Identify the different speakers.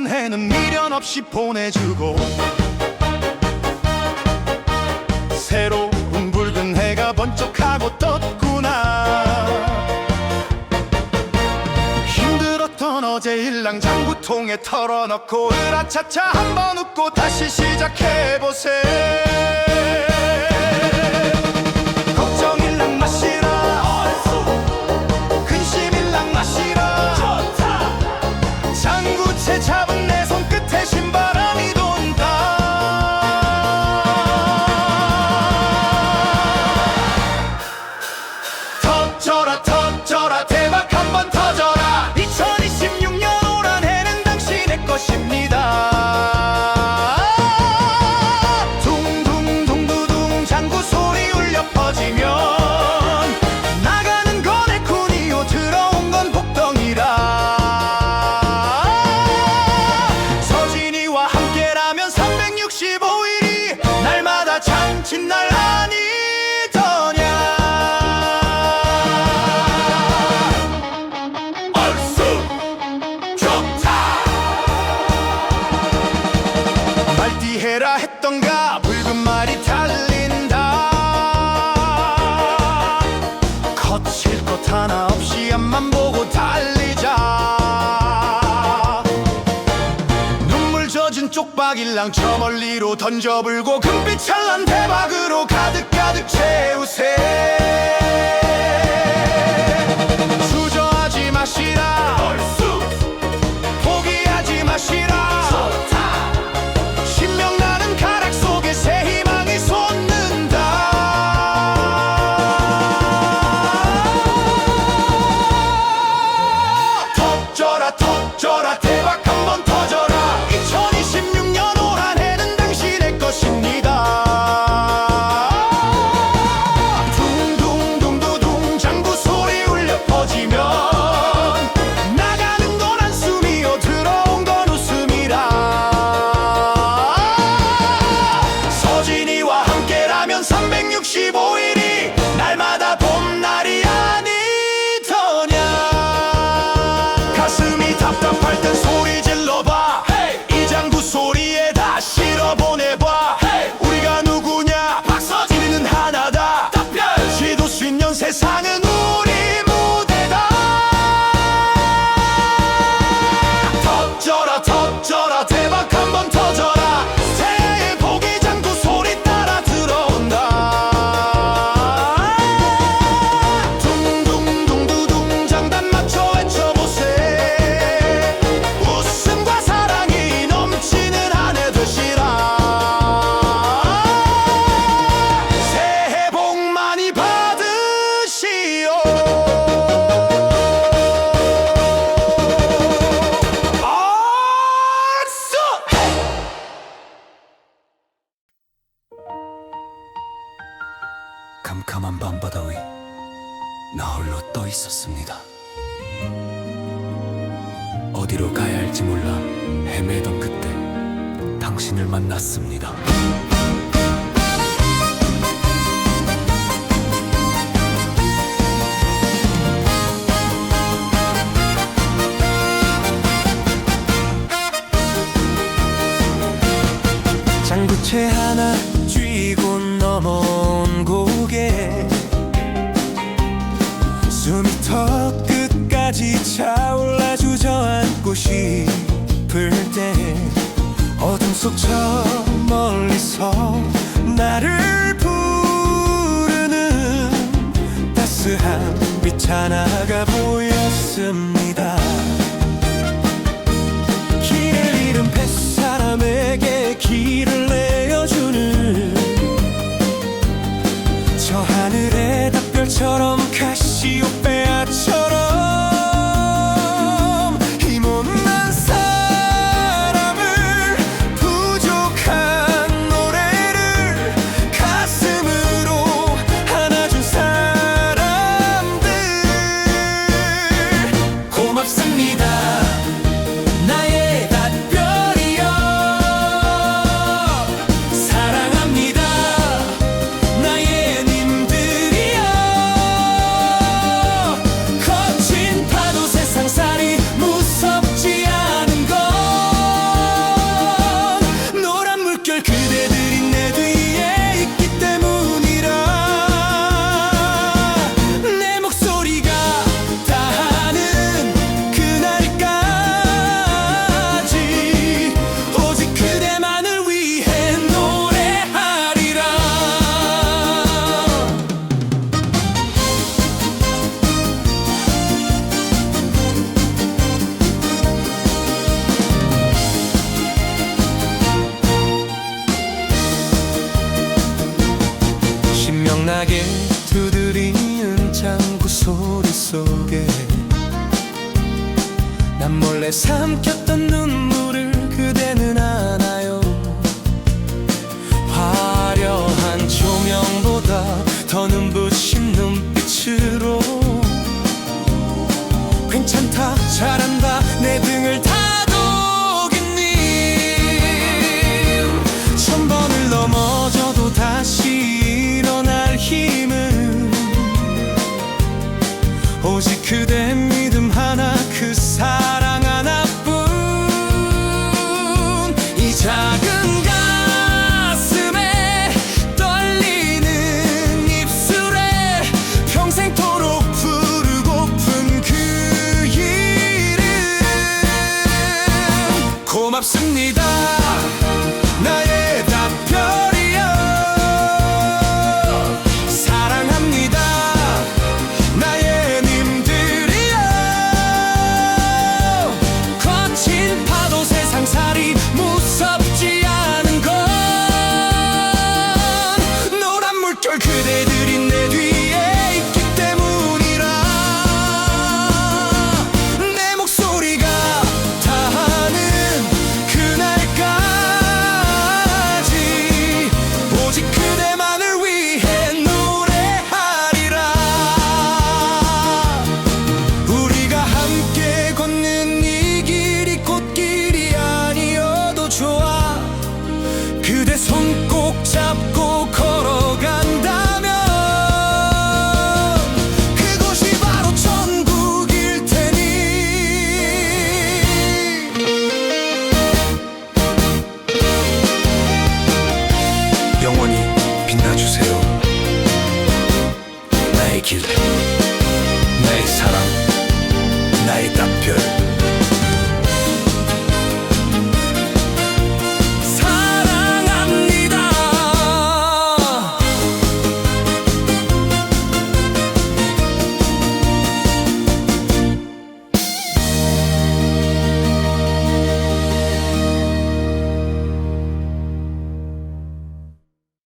Speaker 1: 한 묵은 해는 미련 없이 보내주고 새로운 붉은 해가 번쩍하고 떴구나. 힘들었던 어제 일랑 장부통에 털어넣고 으라차차 한번 웃고 다시 시작해보세 365일이 날마다 잔칫날 아니더냐. 얼쑤 좋다. 말띠해라 했던가 붉은 말이 달린다. 거칠 것 하나 없이 앞만 보고 달리 쪽박일랑 저 멀리로 던져불고 금빛 찬란 대박으로 가득가득 채우세. 주저하지 마시라. 포기하지 마시라 365일이 날마다 봄날이 아니더냐. 가슴이 답답할 땐 소리 질러봐. 이 장구 소리에 다 실어보내봐. 우리가 누구냐? 박서진이는 하나다. 지도 수년 세상은
Speaker 2: 나 홀로 떠 있었습니다. 어디로 가야 할지 몰라 헤매던 그때 당신을 만났습니다.
Speaker 3: 턱 끝까지 차올라 주저앉고 싶을 때 어둠 속 저 멀리서 나를 부르는 따스한 빛 하나가
Speaker 1: 보였습니다